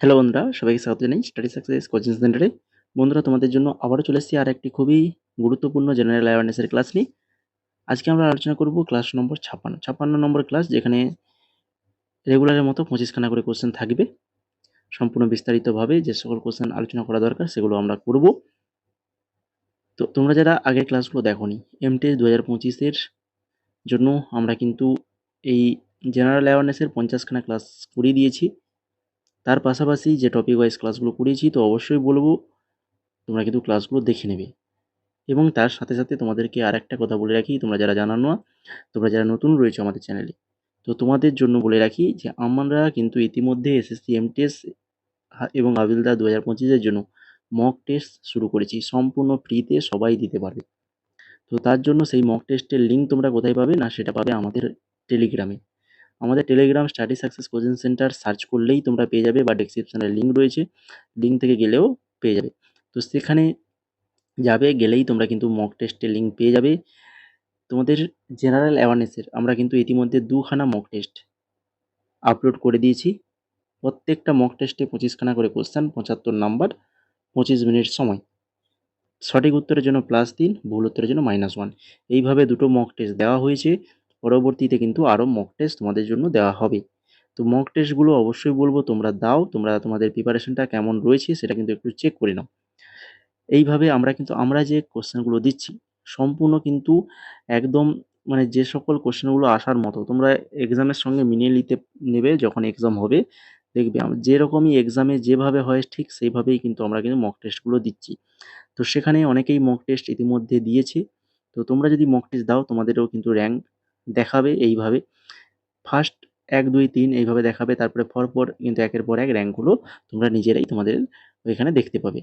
Hello বন্ধুরা, সবাইকে স্বাগত জানাই স্টাডি সাকসেস কোচিং সেন্টারে। বন্ধুরা তোমাদের জন্য আবারও চলে এসেছি আর একটি খুবই গুরুত্বপূর্ণ জেনারেল অ্যাওয়ারনেস এর ক্লাস নিয়ে। আজকে আমরা আলোচনা করব ক্লাস নম্বর 56 56 নম্বর ক্লাস যেখানে রেগুলারের মতো 25 খানা করে কোশ্চেন থাকবে। সম্পূর্ণ বিস্তারিতভাবে যে সকল কোশ্চেন আলোচনা করা দরকার সেগুলো আমরা করব। তো তোমরা যারা আগের ক্লাসগুলো দেখোনি এমটেস 2025 এর জন্য আমরা কিন্তু এই জেনারেল অ্যাওয়ারনেস এর 50 খানা ক্লাস করিয়ে দিয়েছি। তার পাশাপাশি যে টপিক ওয়াইজ ক্লাসগুলো করিয়েছি তো অবশ্যই বলব তোমরা কিন্তু ক্লাসগুলো দেখে নেবে। এবং তার সাথে সাথে তোমাদেরকে আর একটা কথা বলে রাখি, তোমরা যারা জানানো না, তোমরা যারা নতুন রয়েছে আমাদের চ্যানেলে তো তোমাদের জন্য বলে রাখি যে আমরা কিন্তু ইতিমধ্যে এসএসসি এমটিএস এবং আবিলদা দু হাজার পঁচিশের জন্য মক টেস্ট শুরু করেছি। সম্পূর্ণ ফ্রিতে সবাই দিতে পারবে। তো তার জন্য সেই মক টেস্টের লিঙ্ক তোমরা কোথায় পাবে না সেটা পাবে আমাদের টেলিগ্রামে আমাদের Telegram study success coaching centre search করলেই তোমরা পেয়ে যাবে বা ডেসক্রিপশানে লিঙ্ক রয়েছে। লিঙ্ক থেকে গেলেও পেয়ে যাবে। তো সেখানে যাবে, গেলেই তোমরা কিন্তু মক টেস্টের লিঙ্ক পেয়ে যাবে। তোমাদের জেনারেল অ্যাওয়ারনেসের আমরা কিন্তু ইতিমধ্যে দুখানা মক টেস্ট আপলোড করে দিয়েছি। প্রত্যেকটা মক টেস্টে পঁচিশখানা করে কোশ্চেন পঁচাত্তর নাম্বার পঁচিশ মিনিট সময়। সঠিক উত্তরের জন্য প্লাস তিন, ভুল উত্তরের জন্য মাইনাস ওয়ান এইভাবে দুটো মক টেস্ট দেওয়া হয়েছে। পরবর্তীতে কিন্তু আরও মক টেস্ট তোমাদের জন্য দেওয়া হবে। তো মক টেস্টগুলো অবশ্যই বলব, তোমরা দাও, তোমরা তোমাদের প্রিপারেশনটা কেমন রয়েছে সেটা কিন্তু একটু চেক করে নাও। এইভাবে আমরা কিন্তু, আমরা যে কোশ্চেনগুলো দিচ্ছি, সম্পূর্ণ কিন্তু একদম মানে যে সকল কোশ্চেনগুলো আসার মতো, তোমরা এক্সামের সঙ্গে মিলিয়ে নিতে, নেবে যখন এক্সাম হবে, দেখবে যেরকমই এক্সামে যেভাবে হয় ঠিক সেইভাবেই কিন্তু আমরা কিন্তু মক টেস্টগুলো দিচ্ছি। তো সেখানে অনেকেই মক টেস্ট ইতিমধ্যে দিয়েছে, তো তোমরা যদি মক টেস্ট দাও, তোমাদেরও কিন্তু র্যাঙ্ক দেখাবে এইভাবে। ফার্স্ট এক, দুই, তিন এইভাবে দেখাবে, তারপরে পরপর কিন্তু একের পর এক র্যাঙ্কগুলো তোমরা নিজেরাই তোমাদের ওইখানে দেখতে পাবে।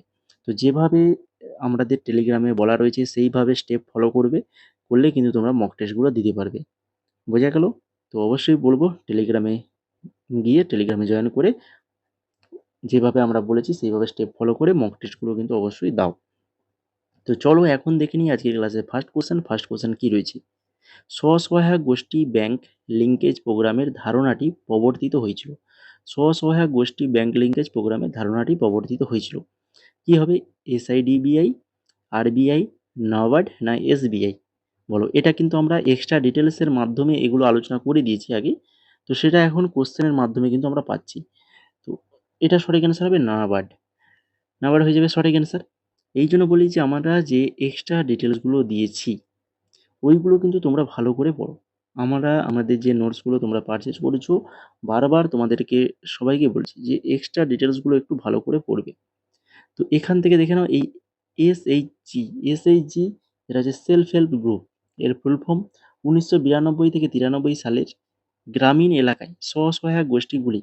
তো যেভাবে আমাদের টেলিগ্রামে বলা রয়েছে, সেইভাবে স্টেপ ফলো করবে, করলে কিন্তু তোমরা মক টেস্টগুলো দিতে পারবে। বোঝা গেল? তো অবশ্যই বলব টেলিগ্রামে গিয়ে টেলিগ্রামে জয়েন করে যেভাবে আমরা বলেছি, সেইভাবে স্টেপ ফলো করে মক টেস্টগুলো কিন্তু অবশ্যই দাও। তো চলো এখন দেখে নিই আজকের ক্লাসে ফার্স্ট কোশ্চেন ফার্স্ট কোশ্চেন কী রয়েছে? স্বসহায়ক গোষ্ঠী ব্যাংক লিঙ্কেজ প্রোগ্রামের ধারণাটি প্রবর্তিত হয়েছিল। স্বসহায়ক গোষ্ঠী ব্যাংক লিঙ্কেজ প্রোগ্রামের ধারণাটি প্রবর্তিত হয়েছিল। কী হবে? এসআইডিবিআই, আরবিআই নাবার্ড না এসবিআই? বলো, এটা কিন্তু আমরা এক্সট্রা ডিটেলসের মাধ্যমে এগুলো আলোচনা করে দিয়েছি আগে। তো সেটা এখন কোশ্চেনের মাধ্যমে কিন্তু আমরা পাচ্ছি। তো এটা সঠিক অ্যান্সার হবে নাবার্ড নাবার্ড হয়ে যাবে সঠিক অ্যান্সার এই জন্য বলি যে আমরা যে এক্সট্রা ডিটেলসগুলো দিয়েছি ওইগুলো কিন্তু তোমরা ভালো করে পড়ো। আমরা, আমাদের যে নোটসগুলো তোমরা পারচেস করেছ, বারবার তোমাদেরকে সবাইকে বলছি যে এক্সট্রা ডিটেলসগুলো একটু ভালো করে পড়বে। তো এখান থেকে দেখে নাও, এই S H G S H G এটা হচ্ছে সেলফ হেল্প গ্রুপ এর ফুল ফর্ম উনিশশো বিরানব্বই থেকে তিরানব্বই সালের গ্রামীণ এলাকায় স্বসহায়ক গোষ্ঠীগুলি,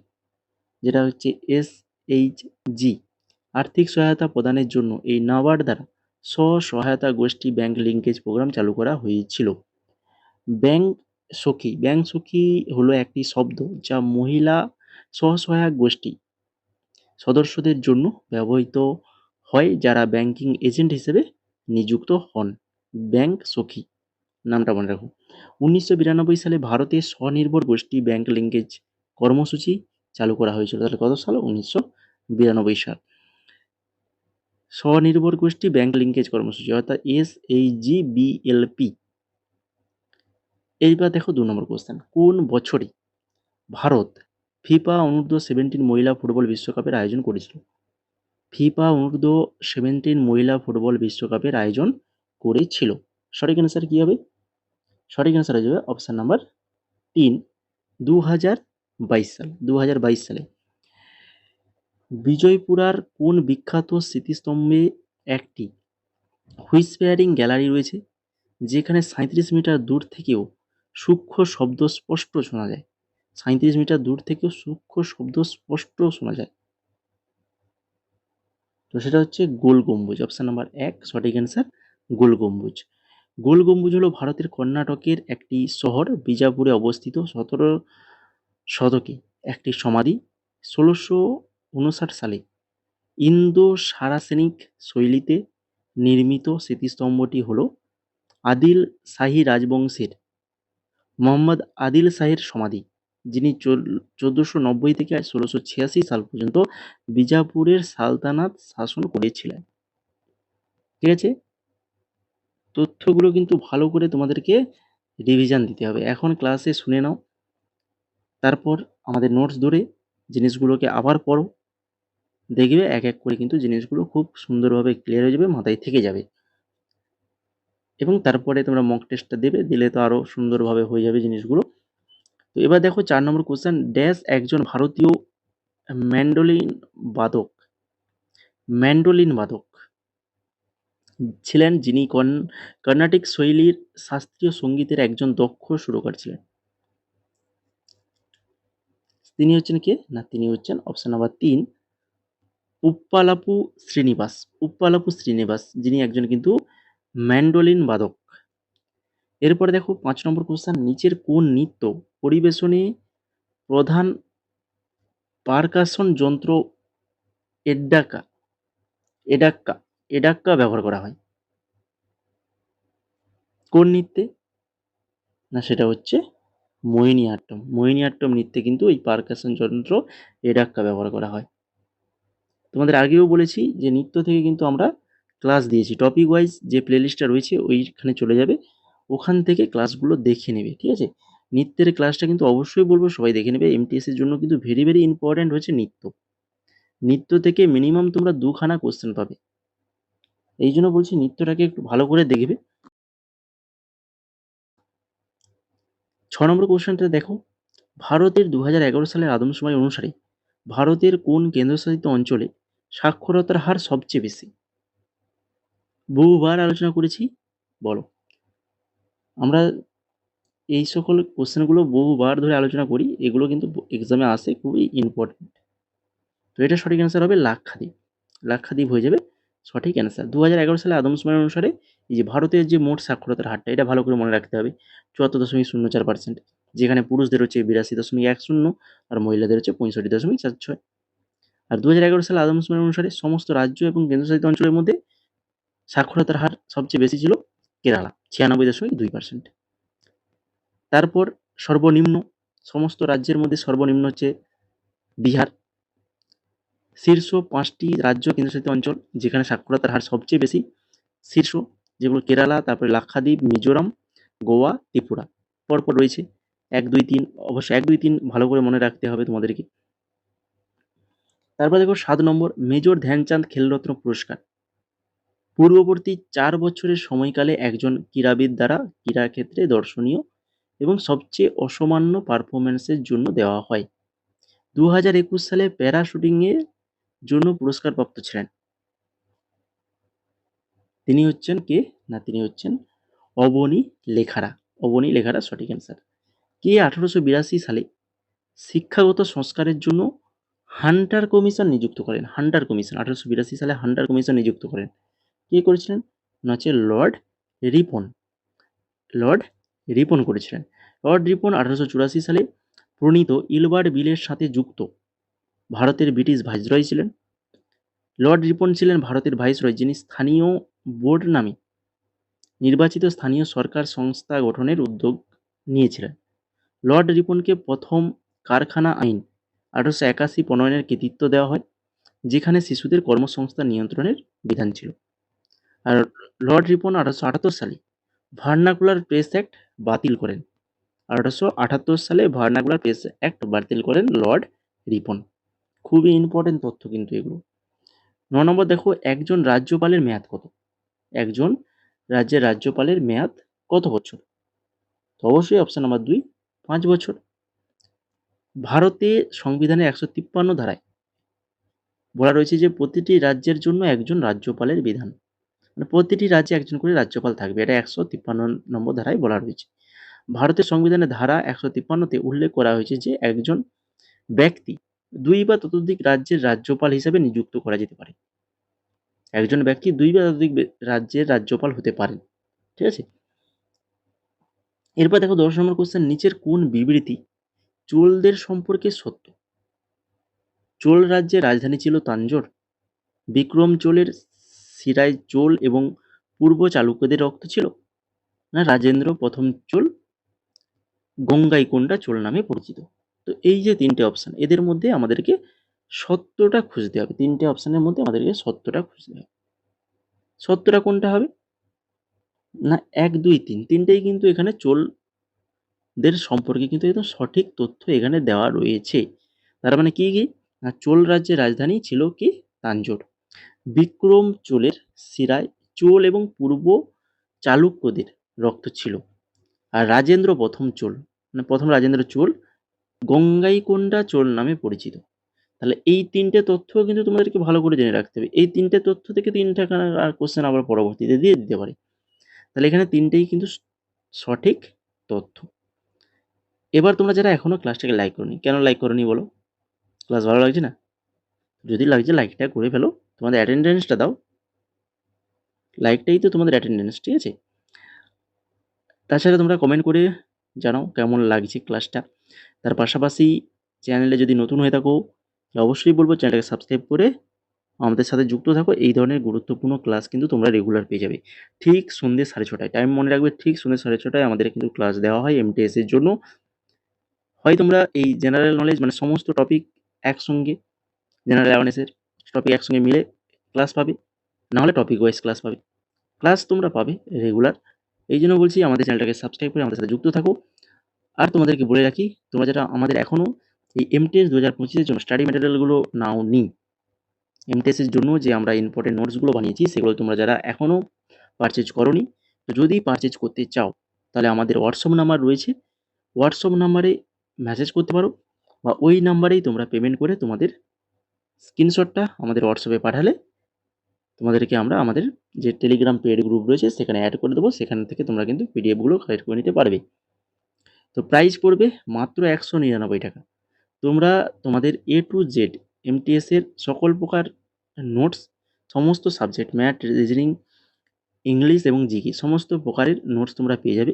যেটা হচ্ছে এস আর্থিক সহায়তা প্রদানের জন্য এই নাবার্ড দ্বারা স্ব-সহায়তা গোষ্ঠী ব্যাংক লিঙ্কেজ প্রোগ্রাম চালু করা হয়েছিল। ব্যাংক সখী ব্যাংক সখী হলো একটি শব্দ যা মহিলা স্ব-সহায়ক গোষ্ঠী সদস্যদের জন্য ব্যবহৃত হয় যারা ব্যাংকিং এজেন্ট হিসেবে নিযুক্ত হন। ব্যাংক সখী, নামটা মনে রাখুন উনিশশো বিরানব্বই সালে ভারতে স্বনির্ভর গোষ্ঠী ব্যাংক লিঙ্কেজ কর্মসূচি চালু করা হয়েছিল, তাহলে কত সাল? উনিশশো বিরানব্বই সাল। স্বনির্ভর গোষ্ঠী ব্যাংক লিঙ্কেজ কর্মসূচি, অর্থাৎ এস এইচ জি বিএলপি এইবার দেখো দু নম্বর কোশ্চেন কোন বছরে ভারত ফিফা অনূর্ধ্ব সেভেন্টিন মহিলা ফুটবল বিশ্বকাপের আয়োজন করেছিল? ফিফা অনূর্ধ্ব সেভেন্টিন মহিলা ফুটবল বিশ্বকাপের আয়োজন করেছিল। সঠিক অ্যান্সার কী হবে? সঠিক অ্যান্সার হয়ে যাবে অপশান নাম্বার তিন দু হাজার বাইশ সাল। দু হাজার বাইশ সালে বিজয়পুরার কোন বিখ্যাত স্মৃতিস্তম্ভে একটি হুইসপেয়ারিং গ্যালারি রয়েছে, যেখানে সাঁত্রিশ মিটার দূর থেকেও সূক্ষ্ম শব্দ স্পষ্ট শোনা যায়? সাঁত্রিশ মিটার দূর থেকেও সূক্ষ্ম শব্দ স্পষ্ট শোনা যায়। তো সেটা হচ্ছে গোল গম্বুজ অপশান নাম্বার এক, সঠিক অ্যান্সার গোল গম্বুজ। গোল গম্বুজ হলো ভারতের কর্ণাটকের একটি শহর, বিজাপুরে অবস্থিত সতেরো শতকে, একটি সমাধি। ষোলোশো উনষাট সালে ইন্দো সারাসেনিক শৈলীতে নির্মিত স্মৃতিস্তম্ভটি হল আদিল শাহী রাজবংশের মোহাম্মদ আদিল শাহের সমাধি, যিনি চোদ্দশো নব্বই থেকে ষোলোশো ছিয়াশি সাল পর্যন্ত বিজাপুরের সালতানাত শাসন করেছিলেন। ঠিক আছে? তথ্যগুলো কিন্তু ভালো করে তোমাদেরকে রিভিশন দিতে হবে। এখন ক্লাসে শুনে নাও। তারপর আমাদের নোটস ধরে জিনিসগুলোকে আবার পড়ো। দেখবে এক এক করে কিন্তু জিনিসগুলো খুব সুন্দরভাবে ক্লিয়ার হয়ে যাবে, মাথায় থেকে যাবে। এবং তারপরে তোমরা মক টেস্টটা দেবে, দিলে তো আরও সুন্দরভাবে হয়ে যাবে জিনিসগুলো। তো এবার দেখো চার নম্বর কোশ্চেন ড্যাশ একজন ভারতীয় ম্যান্ডোলিন বাদক। ম্যান্ডোলিন বাদক। ছিলেন যিনি কর্ণাটিক শৈলীর শাস্ত্রীয় সঙ্গীতের একজন দক্ষ সুরকার ছিলেন। তিনি হচ্ছেন কে? না, তিনি হচ্ছেন অপশন নাম্বার তিন। উপ্পালাপু শ্রীনিবাস উপ্পালাপু শ্রীনিবাস, যিনি একজন কিন্তু ম্যান্ডোলিন বাদক। এরপরে দেখো পাঁচ নম্বর কোশ্চেন নিচের কোন নৃত্য পরিবেশনে প্রধান পারকাশন যন্ত্র এডাক্কা এডাক্কা এডাক্কা ব্যবহার করা হয়? কোন নৃত্যে? না, সেটা হচ্ছে মোহিনীআট্টম মোহিনীআট্টম নৃত্যে কিন্তু এই পারকাশন যন্ত্র এডাক্কা ব্যবহার করা হয়। তোমাদের আগেও বলেছি যে নৃত্য থেকে কিন্তু আমরা ক্লাস দিয়েছি। টপিক ওয়াইজ যে প্লেলিস্টটা রয়েছে ওইখানে চলে যাবে। ওখান থেকে ক্লাসগুলো দেখে নেবে, ঠিক আছে? নৃত্যের ক্লাসটা কিন্তু অবশ্যই বলব, সবাই দেখে নেবে। এমটিএসের জন্য কিন্তু ভেরি ভেরি ইম্পর্ট্যান্ট হচ্ছে নৃত্য। নৃত্য থেকে মিনিমাম তোমরা দুখানা কোশ্চেন পাবে। এই জন্য বলছি নৃত্যটাকে একটু ভালো করে দেখবে। ছ নম্বর কোশ্চেনটা দেখো। ভারতের দু হাজার এগারো সালের আদমশুমারি অনুসারে ভারতের কোন কেন্দ্রশাসিত অঞ্চলে সাক্ষরতার হার সবচেয়ে বেশি। বহুবার আলোচনা করেছি, বলো। আমরা এই সকল কোশ্চেনগুলো বহুবার ধরে আলোচনা করি, এগুলো কিন্তু এক্সামে আসে, খুবই ইম্পর্টেন্ট তো এটা সঠিক অ্যান্সার হবে লাক্ষাদ্বীপ। লাক্ষাদ্বীপ হয়ে যাবে সঠিক অ্যান্সার দু হাজার এগারো সালে আদমশুমারি অনুসারে এই যে ভারতের যে মোট সাক্ষরতার হারটা, এটা ভালো করে মনে রাখতে হবে। চুয়াত্তর দশমিক শূন্য চার পার্সেন্ট যেখানে পুরুষদের হচ্ছে বিরাশি দশমিক এক শূন্য আর মহিলাদের হচ্ছে পঁয়ষট্টি দশমিক চার ছয়। আর দু হাজার এগারো সালে আদমশুমারি অনুসারে সমস্ত রাজ্য এবং কেন্দ্রশাসিত অঞ্চলের মধ্যে সাক্ষরতার হার সবচেয়ে বেশি ছিল কেরালা, ছিয়ানব্বই দশমিক দুই পার্সেন্ট তারপর সর্বনিম্ন, সমস্ত রাজ্যের মধ্যে সর্বনিম্ন হচ্ছে বিহার। শীর্ষ পাঁচটি রাজ্য কেন্দ্রশাসিত অঞ্চল যেখানে সাক্ষরতার হার সবচেয়ে বেশি, শীর্ষ যেগুলো কেরালা, তারপরে লাক্ষাদ্বীপ, মিজোরাম, গোয়া, ত্রিপুরা। পরপর রয়েছে এক দুই তিন অবশ্যই এক দুই তিন ভালো করে মনে রাখতে হবে তোমাদেরকে। তারপর দেখো সাত নম্বর, মেজর ধ্যানচাঁদ খেলরত্ন পুরস্কার। পূর্ববর্তী চার বছরের সময়কালে একজন ক্রীড়াবিদ দ্বারা ক্রীড়াক্ষেত্রে দর্শনীয় এবং সবচেয়ে অসামান্য পারফরমেন্সের জন্য দেওয়া হয়। দু হাজার একুশ সালে প্যারা শুটিংয়ের জন্য পুরস্কারপ্রাপ্ত ছিলেন। তিনি হচ্ছেন কে? না, তিনি হচ্ছেন অবনী লেখারা। অবনী লেখারা সঠিক অ্যান্সার কে আঠারোশো বিরাশি সালে শিক্ষাগত সংস্কারের জন্য হান্টার কমিশন নিযুক্ত করেন, হান্টার কমিশন, আঠারোশো বিরাশি সালে হান্টার কমিশন নিযুক্ত করেন। কে করেছিলেন? না হচ্ছে লর্ড রিপন লর্ড রিপন করেছিলেন। লর্ড রিপন আঠারোশো চুরাশি সালে প্রণীত ইলবার্ট বিলের সাথে যুক্ত, ভারতের ব্রিটিশ ভাইসরয় ছিলেন। লর্ড রিপন ছিলেন ভারতের ভাইসরয়, যিনি স্থানীয় বোর্ড নামে নির্বাচিত স্থানীয় সরকার সংস্থা গঠনের উদ্যোগ নিয়েছিলেন। লর্ড রিপনকে প্রথম কারখানা আইন আঠারোশো একাশি প্রণয়নের কৃতিত্ব দেওয়া হয়, যেখানে শিশুদের কর্মসংস্থান নিয়ন্ত্রণের বিধান ছিল। আর লর্ড রিপন আঠারোশো আটাত্তর সালে ভার্নাকুলার প্রেস অ্যাক্ট বাতিল করেন। আঠারোশো আটাত্তর সালে ভার্নাকুলার প্রেস অ্যাক্ট বাতিল করেন লর্ড রিপন। খুবই ইম্পর্টেন্ট তথ্য কিন্তু এগুলো। ন নম্বর দেখো, একজন রাজ্যপালের মেয়াদ কত? একজন রাজ্যের রাজ্যপালের মেয়াদ কত বছর? তো অবশ্যই অপশান নাম্বার দুই, পাঁচ বছর। ভারতে সংবিধানের একশো তিপ্পান্ন ধারায় বলা রয়েছে যে প্রতিটি রাজ্যের জন্য একজন রাজ্যপালের বিধান। মানে প্রতিটি রাজ্যে একজন করে রাজ্যপাল থাকবে, এটা একশো তিপ্পান্ন নম্বর ধারায় বলা রয়েছে। ভারতের সংবিধানের ধারা একশো তিপ্পান্নতে উল্লেখ করা হয়েছে যে একজন ব্যক্তি দুই বা ততোধিক রাজ্যের রাজ্যপাল হিসেবে নিযুক্ত করা যেতে পারে। একজন ব্যক্তি দুই বা ততোধিক রাজ্যের রাজ্যপাল হতে পারেন, ঠিক আছে? এরপর দেখো দশ নম্বর কোশ্চেন নিচের কোন বিবৃতি চোলদের সম্পর্কে সত্য। চোল রাজ্যের রাজধানী ছিল তাঞ্জোর। বিক্রম চোলের সিরাজ চোল এবং পূর্ব চালুক্যদের রক্ত ছিল না রাজেন্দ্র প্রথম চোল? গঙ্গাইকোন্ডা চোল নামে পরিচিত। তো এই যে তিনটে অপশান এদের মধ্যে আমাদেরকে সত্যটা খুঁজতে হবে। তিনটে অপশানের মধ্যে আমাদেরকে সত্যটা খুঁজতে হবে। সত্যটা কোনটা হবে? না, এক, দুই, তিন। তিনটেই কিন্তু এখানে চোলদের সম্পর্কে কিন্তু একদম সঠিক তথ্য এখানে দেওয়া রয়েছে। তার মানে কি কি? না চোল রাজ্যের রাজধানী ছিল কি? তাঞ্জোর বিক্রম চোলের শিরায় চোল এবং পূর্ব চালুক্যদের রক্ত ছিল। আর রাজেন্দ্র প্রথম চোল মানে প্রথম রাজেন্দ্র চোল গঙ্গাইকোন্ডা চোল নামে পরিচিত। তাহলে এই তিনটে তথ্য কিন্তু তোমাদেরকে ভালো করে জেনে রাখতে হবে। এই তিনটে তথ্য থেকে তিনটা কোশ্চেন আবার পরবর্তীতে দিয়ে দিতে পারে। তাহলে এখানে তিনটেই কিন্তু সঠিক তথ্য। এবার তোমরা যারা এখনও ক্লাসটাকে লাইক করনি, কেন লাইক করনি বলো? ক্লাস ভালো লাগছে না? যদি লাগছে লাইকটা করে ফেলো। তোমাদের অ্যাটেন্ডেন্সটা দাও। লাইকটাই তো তোমাদের অ্যাটেন্ডেন্স ঠিক আছে? তাছাড়া তোমরা কমেন্ট করে জানাও কেমন লাগছে ক্লাসটা তার পাশাপাশি চ্যানেলে যদি নতুন হয়ে থাকো, অবশ্যই বলব চ্যানেলটাকে সাবস্ক্রাইব করে আমাদের সাথে যুক্ত থাকো। এই ধরনের গুরুত্বপূর্ণ ক্লাস কিন্তু তোমরা রেগুলার পেয়ে যাবে। ঠিক সন্ধ্যে সাড়ে ছটায়। টাইম মনে রাখবে, ঠিক সন্ধ্যে সাড়ে ছটায় আমাদের কিন্তু ক্লাস দেওয়া হয় এমটিএস এর জন্য। হয় তোমরা এই জেনারেল নলেজ মানে সমস্ত টপিক একসঙ্গে জেনারেল অ্যাওয়ারনেসের টপিক একসঙ্গে মিলে ক্লাস পাবে, নাহলে টপিক ওয়াইজ ক্লাস পাবে। ক্লাস তোমরা পাবে রেগুলার এই জন্য বলছি আমাদের চ্যানেলটাকে সাবস্ক্রাইব করে আমাদের সাথে যুক্ত থাকো। আর তোমাদেরকে বলে রাখি, তোমরা যারা আমাদের এখনও এই এমটিএস দু হাজার পঁচিশের জন্য স্টাডি ম্যাটেরিয়ালগুলো নাও নি এমটিএসের জন্য যে আমরা ইম্পর্টেন্ট নোটসগুলো বানিয়েছি, সেগুলো তোমরা যারা এখনও পারচেজ করনি, যদি পারচেজ করতে চাও, তাহলে আমাদের হোয়াটসঅ্যাপ নাম্বার রয়েছে। হোয়াটসঅ্যাপ নাম্বারে মেসেজ করতে পারো বা ওই নাম্বারেই তোমরা পেমেন্ট করে তোমাদের স্ক্রিনশটটা আমাদের হোয়াটসঅ্যাপে পাঠালে তোমাদেরকে আমরা আমাদের যে টেলিগ্রাম পেড গ্রুপ রয়েছে সেখানে অ্যাড করে দেবো। সেখান থেকে তোমরা কিন্তু পিডিএফগুলো কালেক্ট করে নিতে পারবে। তো প্রাইস পড়বে মাত্র একশো নিরানব্বই টাকা। তোমরা তোমাদের এ টু জেড এমটিএসের সকল প্রকার নোটস সমস্ত সাবজেক্ট ম্যাথ রিজনিং ইংলিশ এবং জিকে সমস্ত প্রকারের নোটস তোমরা পেয়ে যাবে।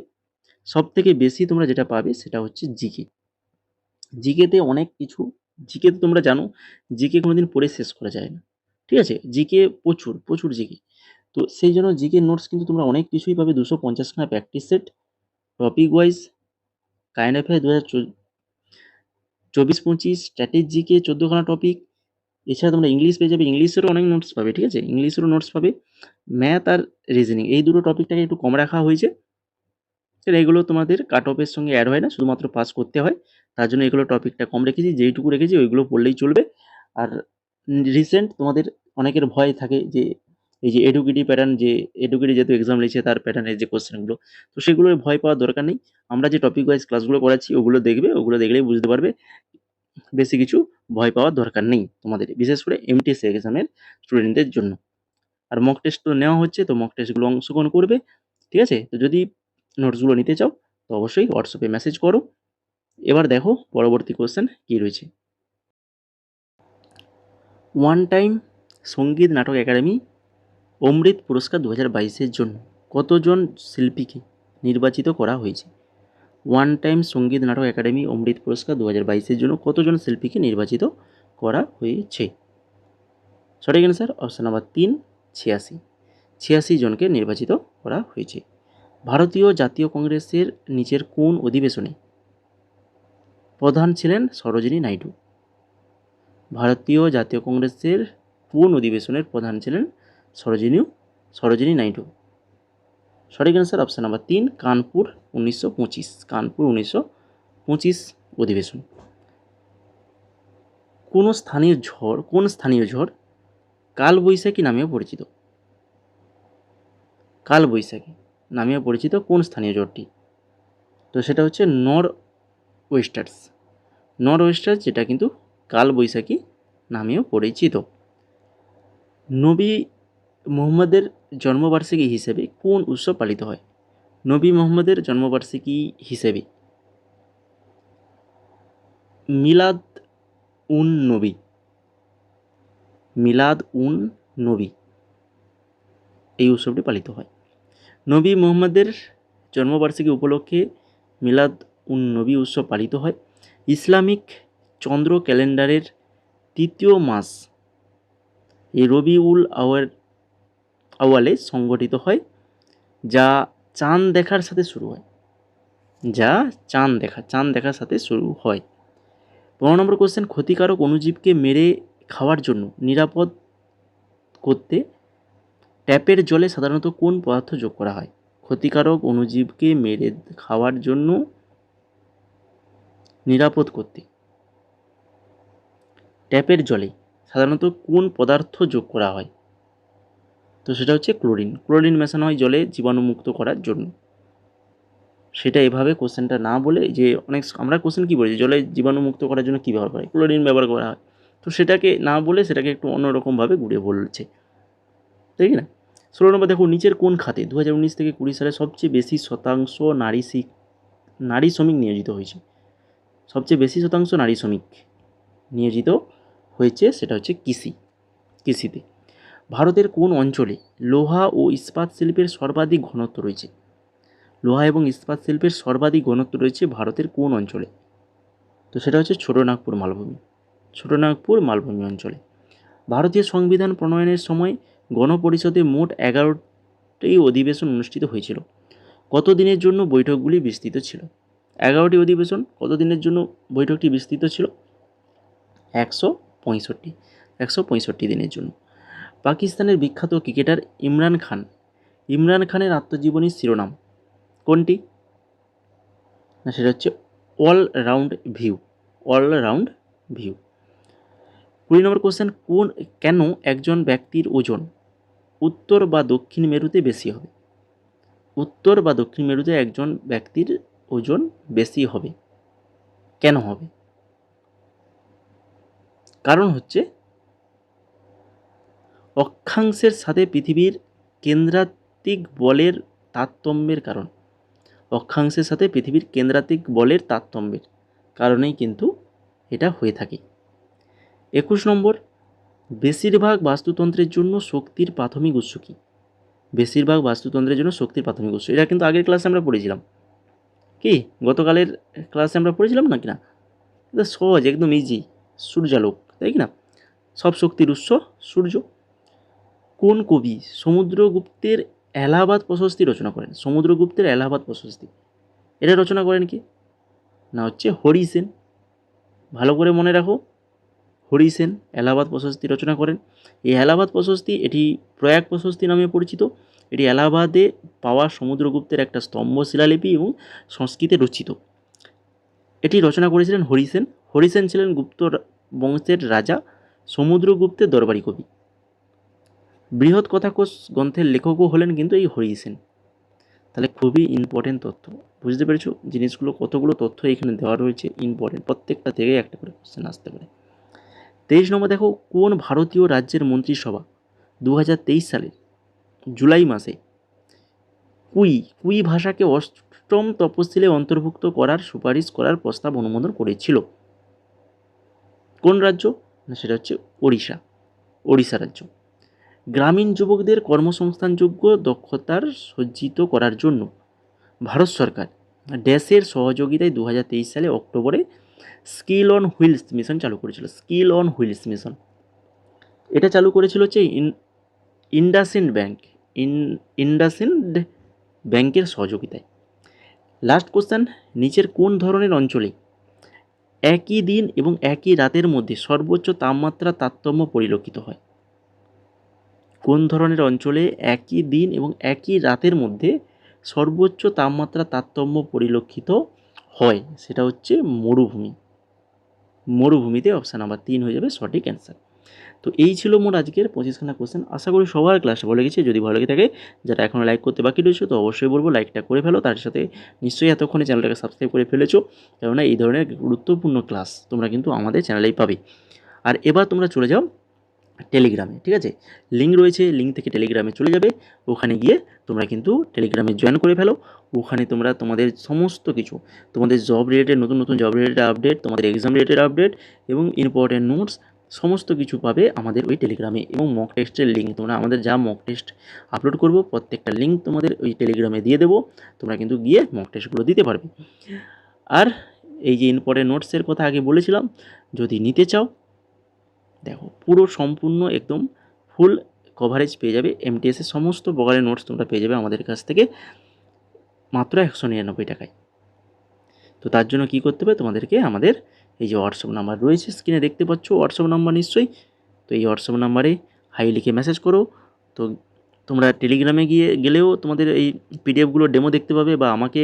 সব থেকে বেশি তোমরা যেটা পাবে সেটা হচ্ছে জিকে জিকেতে অনেক কিছু, জিকে তো তোমরা জানো, জিকে কোনোদিন পড়ে শেষ করা যায় না। ঠিক আছে? জিকে প্রচুর প্রচুর জিকে। তো সেই জন্য জিকে নোটস কিন্তু তোমরা অনেক কিছুই পাবে, দুশো পঞ্চাশখানা practice set topic wise current affair দু হাজার চব্বিশ পঁচিশ স্ট্র্যাটেজিকে চোদ্দোখানা টপিক এছাড়া তোমরা ইংলিশ পেয়ে যাবে ইংলিশেরও অনেক নোটস পাবে, ঠিক আছে? ইংলিশেরও নোটস পাবে। ম্যাথ আর রিজনিং এই দুটো টপিকটাকে একটু কম রাখা হয়েছে। তো এগুলো তোমাদের কাট অফের সঙ্গে অ্যাড হয় না, শুধুমাত্র পাস করতে হয়। তার জন্য এগুলো টপিকটা কম রেখেছি, যেইটুকু রেখেছি ওইগুলো পড়লেই চলবে। আর রিসেন্ট তোমাদের অনেকের ভয় থাকে যে, এই যে এডুকেটিভ প্যাটার্ন যে এডুকেটিভ যেহেতু এক্সাম নিয়েছে তার প্যাটার্নের যে কোশ্চেনগুলো তো সেগুলোর ভয় পাওয়ার দরকার নেই। আমরা যে টপিক ওয়াইজ ক্লাসগুলো করাচ্ছি, ওগুলো দেখবে, ওগুলো দেখলেই বুঝতে পারবে। বেশি কিছু ভয় পাওয়ার দরকার নেই তোমাদের, বিশেষ করে এমটিএস এক্সামের স্টুডেন্টদের জন্য। আর মক টেস্ট তো নেওয়া হচ্ছে, তো মক টেস্টগুলো অংশগ্রহণ করবে, ঠিক আছে? তো যদি নোটসগুলো নিতে চাও, তো অবশ্যই হোয়াটসঅ্যাপে মেসেজ করো। এবার দেখো পরবর্তী কোশ্চেন কী রয়েছে। ওয়ান টাইম সংগীত নাটক একাডেমি অমৃত পুরস্কার দু হাজার বাইশের জন্য কতজন শিল্পীকে নির্বাচিত করা হয়েছে? ওয়ান টাইম সংগীত নাটক একাডেমি অমৃত পুরস্কার দু হাজার বাইশের জন্য কতজন শিল্পীকে নির্বাচিত করা হয়েছে? সঠিক অ্যান্সার অপশন নাম্বার তিন, ছিয়াশি। ছিয়াশি জনকে নির্বাচিত করা হয়েছে। ভারতীয় জাতীয় কংগ্রেসের নিচের কোন অধিবেশনে প্রধান ছিলেন সরোজিনী নাইডু? ভারতীয় জাতীয় কংগ্রেসের কোন অধিবেশনের প্রধান ছিলেন সরোজিনী সরোজিনী নাইডু? সঠিক অ্যান্সার অপশান নাম্বার তিন, কানপুর উনিশশো পঁচিশ, কানপুর উনিশশো পঁচিশ অধিবেশন। কোনো স্থানীয় ঝড়, কোন স্থানীয় ঝড় কালবৈশাখী নামেও পরিচিত? কালবৈশাখী। নামেও পরিচিত কোন স্থানীয় ঝড়টি তো সেটা হচ্ছে নর ওয়েস্টার্স। নর ওয়েস্টার্স যেটা কিন্তু কালবৈশাখী নামেও পরিচিত। নবী মোহাম্মদের জন্মবার্ষিকী হিসেবে কোন উৎসব পালিত হয়? নবী মোহাম্মদের জন্মবার্ষিকী হিসেবে মিলাদ উন নবী মিলাদ উন নবী এই উৎসবটি পালিত হয়। নবী মোহাম্মদের জন্মবার্ষিকী উপলক্ষে মিলাদ উন নবী উৎসব পালিত হয়। ইসলামিক চন্দ্র ক্যালেন্ডারের তৃতীয় মাস এই রবি উল আওয়ার আওয়ালে সংগঠিত হয়, যা চাঁদ দেখার সাথে শুরু হয়। যা চাঁদ দেখা, চাঁদ দেখার সাথে শুরু হয়। পনেরো নম্বর কোশ্চেন ক্ষতিকারক অণুজীবকে মেরে খাওয়ার জন্য নিরাপদ করতে ট্যাপের জলে সাধারণত কোন পদার্থ যোগ করা হয়? ক্ষতিকারক অণুজীবকে মেরে খাওয়ার জন্য নিরাপদ করতে ট্যাপের জলে সাধারণত কোন পদার্থ যোগ করা হয়? তো সেটা হচ্ছে ক্লোরিন। ক্লোরিন মেশানো হয় জলে জীবাণুমুক্ত করার জন্য। সেটা এভাবে কোশ্চেনটা না বলে যে অনেক আমরা কোশ্চেন কী বলেছি জলে জীবাণুমুক্ত করার জন্য কী ব্যবহার করে? ক্লোরিন ব্যবহার করা হয়। তো সেটাকে না বলে সেটাকে একটু অন্যরকমভাবে ঘুরিয়ে বলছে। ঠিক না? ষোলো নম্বর দেখো, নিচের কোন খাতে? দু হাজার উনিশ থেকে কুড়ি সালে সবচেয়ে বেশি শতাংশ নারী নারী শ্রমিক নিয়োজিত হয়েছে। সবচেয়ে বেশি শতাংশ নারী শ্রমিক নিয়োজিত হয়েছে সেটা হচ্ছে কৃষি, কৃষিতে। ভারতের কোন অঞ্চলে লোহা ও ইস্পাত শিল্পের সর্বাধিক ঘনত্ব রয়েছে? লোহা এবং ইস্পাত শিল্পের সর্বাধিক ঘনত্ব রয়েছে ভারতের কোন অঞ্চলে? তো সেটা হচ্ছে ছোটনাগপুর মালভূমি। ছোটনাগপুর মালভূমি অঞ্চলে। ভারতীয় সংবিধান প্রণয়নের সময় গণপরিষদে মোট এগারোটি অধিবেশন অনুষ্ঠিত হয়েছিল। কত দিনের জন্য বৈঠকগুলি বিস্তৃত ছিল? এগারোটি অধিবেশন কত দিনের জন্য বৈঠকটি বিস্তৃত ছিল? একশো পঁয়ষট্টি একশো পঁয়ষট্টি দিনের জন্য। পাকিস্তানের বিখ্যাত ক্রিকেটার ইমরান খান, ইমরান খানের আত্মজীবনীর শিরোনাম কোনটি? না, সেটা হচ্ছে all round view, all round view. কুড়ি নম্বর কোশ্চেন, কোন, কেন একজন ব্যক্তির ওজন উত্তর বা দক্ষিণ মেরুতে বেশি হবে। উত্তর বা দক্ষিণ মেরুতে একজন ব্যক্তির ওজন বেশি হবে। কেন হবে? কারণ হচ্ছে, অক্ষাংশের সাথে পৃথিবীর কেন্দ্রাতিক বলের তারতম্যের কারণ। অক্ষাংশের সাথে পৃথিবীর কেন্দ্রাতিক বলের তারতম্যের কারণেই কিন্তু এটা হয়ে থাকে। একুশ নম্বর বেশিরভাগ বাস্তুতন্ত্রের জন্য শক্তির প্রাথমিক উৎস কী? বেশিরভাগ বাস্তুতন্ত্রের জন্য শক্তির প্রাথমিক উৎস। এটা কিন্তু আগের ক্লাসে আমরা পড়েছিলাম। কি? গতকালের ক্লাসে আমরা পড়েছিলাম না কি না? এটা সহজ, একদম ইজি সূর্যালোক, তাই কি না? সব শক্তির উৎস সূর্য। কোন কবি সমুদ্রগুপ্তের এলাহাবাদ প্রশস্তি রচনা করেন? সমুদ্রগুপ্তের এলাহাবাদ প্রশস্তি। এটা রচনা করেন কি? না, হচ্ছে হরি সেন ভালো করে মনে রাখো। হরি সেন এলাহাবাদ প্রশস্তি রচনা করেন। এই এলাহাবাদ প্রশস্তি এটি প্রয়াগ প্রশস্তি নামে পরিচিত। এটি এলাহাবাদে পাওয়া সমুদ্রগুপ্তের একটা স্তম্ভ, শিলালিপি এবং সংস্কৃতে রচিত। এটি রচনা করেছিলেন হরিসেন। হরিসেন ছিলেন গুপ্ত বংশের রাজা, সমুদ্রগুপ্তের দরবারি কবি। বৃহৎ কথাকোষ গ্রন্থের লেখকও হলেন কিন্তু এই হরি সেন তাহলে খুবই ইম্পর্টেন্ট তথ্য। বুঝতে পেরেছ? জিনিসগুলো কতগুলো তথ্য এখানে দেওয়া রয়েছে ইম্পর্টেন্ট প্রত্যেকটা থেকে একটা করে কোশ্চেন আসতে পারে। তেইশ নম্বর দেখো, কোন ভারতীয় রাজ্যের মন্ত্রিসভা? দু হাজার তেইশ সালে, জুলাই মাসে। কুই কুই ভাষাকে অষ্টম তপশিলে অন্তর্ভুক্ত করার সুপারিশ করার প্রস্তাব অনুমোদন করেছিল। কোন রাজ্য? না, সেটা হচ্ছে ওড়িশা ওড়িশা রাজ্য। গ্রামীণ যুবকদের কর্মসংস্থানযোগ্য দক্ষতার সজ্জিত করার জন্য ভারত সরকার ড্যাশের সহযোগিতায় দু সালে অক্টোবরে স্কিল অন হুইলস মিশন চালু করেছিল, স্কিল অন হুইলস মিশন। এটা চালু করেছিল হচ্ছে in IndusInd bank, in IndusInd ব্যাংকের সহযোগিতায়। লাস্ট কোশ্চেন নিচের কোন ধরনের অঞ্চলে একই দিন এবং একই রাতের মধ্যে সর্বোচ্চ তাপমাত্রা তারতম্য পরিলক্ষিত হয়? কোন ধরনের অঞ্চলে একই দিন এবং একই রাতের মধ্যে সর্বোচ্চ তাপমাত্রা তারতম্য পরিলক্ষিত হয়, সেটা হচ্ছে মরুভূমি। মরুভূমিতে অপশান নাম্বার তিন হয়ে যাবে সঠিক অ্যান্সার তো এই ছিল মোট আজকের পঁচিশখানা কোশ্চেন আশা করি সবার ক্লাসটা ভালো লেগেছে। যদি ভালো লেগে থাকে, যারা এখনও লাইক করতে বাকি রয়েছে, তো অবশ্যই বলব লাইকটা করে ফেলো। তার সাথে নিশ্চয়ই এতক্ষণে চ্যানেলটাকে সাবস্ক্রাইব করে ফেলেছো। কেননা এই ধরনের গুরুত্বপূর্ণ ক্লাস তোমরা কিন্তু আমাদের চ্যানেলেই পাবে। আর এবার তোমরা চলে যাও টেলিগ্রামে, ঠিক আছে? লিঙ্ক রয়েছে লিঙ্ক থেকে টেলিগ্রামে চলে যাবে। ওখানে গিয়ে তোমরা কিন্তু টেলিগ্রামে জয়েন করে ফেলো। ওখানে তোমরা তোমাদের সমস্ত কিছু, তোমাদের জব রিলেটেড নতুন নতুন জব রিলেটেড আপডেট তোমাদের এক্সাম রিলেটেড আপডেট এবং ইম্পর্টেন্ট নোটস সমস্ত কিছু পাবে আমাদের ওই টেলিগ্রামে এবং মক টেস্টের লিঙ্ক তোমরা আমাদের যা মক টেস্ট আপলোড করব, প্রত্যেকটা লিঙ্ক তোমাদের ওই টেলিগ্রামে দিয়ে দেবো। তোমরা কিন্তু গিয়ে মক টেস্টগুলো দিতে পারবে। আর এই যে ইম্পর্টেন্ট নোটসের কথা আগে বলেছিলাম, যদি নিতে চাও দেখো, পুরো সম্পূর্ণ একদম ফুল কভারেজ পেয়ে যাবে। এমটিএসের সমস্ত প্রকারের নোটস তোমরা পেয়ে যাবে আমাদের কাছ থেকে মাত্র একশো নিরানব্বই টাকায়। তো তার জন্য কী করতে হবে? তোমাদেরকে আমাদের এই যে হোয়াটসঅ্যাপ নাম্বার রয়েছে স্ক্রিনে দেখতে পাচ্ছ হোয়াটসঅ্যাপ নাম্বার নিশ্চয়ই। তো এই হোয়াটসঅ্যাপ নাম্বারে হাই লিখে মেসেজ করো। তো তোমরা টেলিগ্রামে গিয়ে গেলেও তোমাদের এই পিডিএফগুলো ডেমো দেখতে পাবে বা আমাকে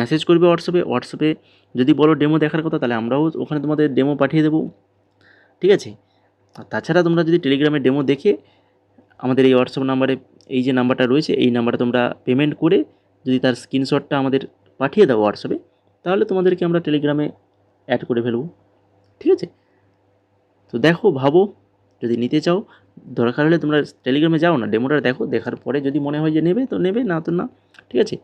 মেসেজ করবে হোয়াটসঅ্যাপে হোয়াটসঅ্যাপে যদি বলো ডেমো দেখার কথা, তাহলে আমরাও ওখানে তোমাদের ডেমো পাঠিয়ে দেবো। ঠিক আছে? আর তাছাড়া তোমরা যদি টেলিগ্রামে ডেমো দেখে আমাদের এই হোয়াটসঅ্যাপ নাম্বারে এই যে নাম্বারটা রয়েছে, এই নাম্বারে তোমরা পেমেন্ট করে যদি তার স্ক্রিনশটটা আমাদের পাঠিয়ে দাও হোয়াটসঅ্যাপে তাহলে তোমাদেরকে আমরা টেলিগ্রামে অ্যাড করে ফেলব। ঠিক আছে? তো দেখো, ভাবো, যদি নিতে চাও, দরকার হলে তোমরা টেলিগ্রামে যাও না ডেমোটা দেখো, দেখার পরে যদি মনে হয় যে নেবে, তো নেবে, না তো না। ঠিক আছে?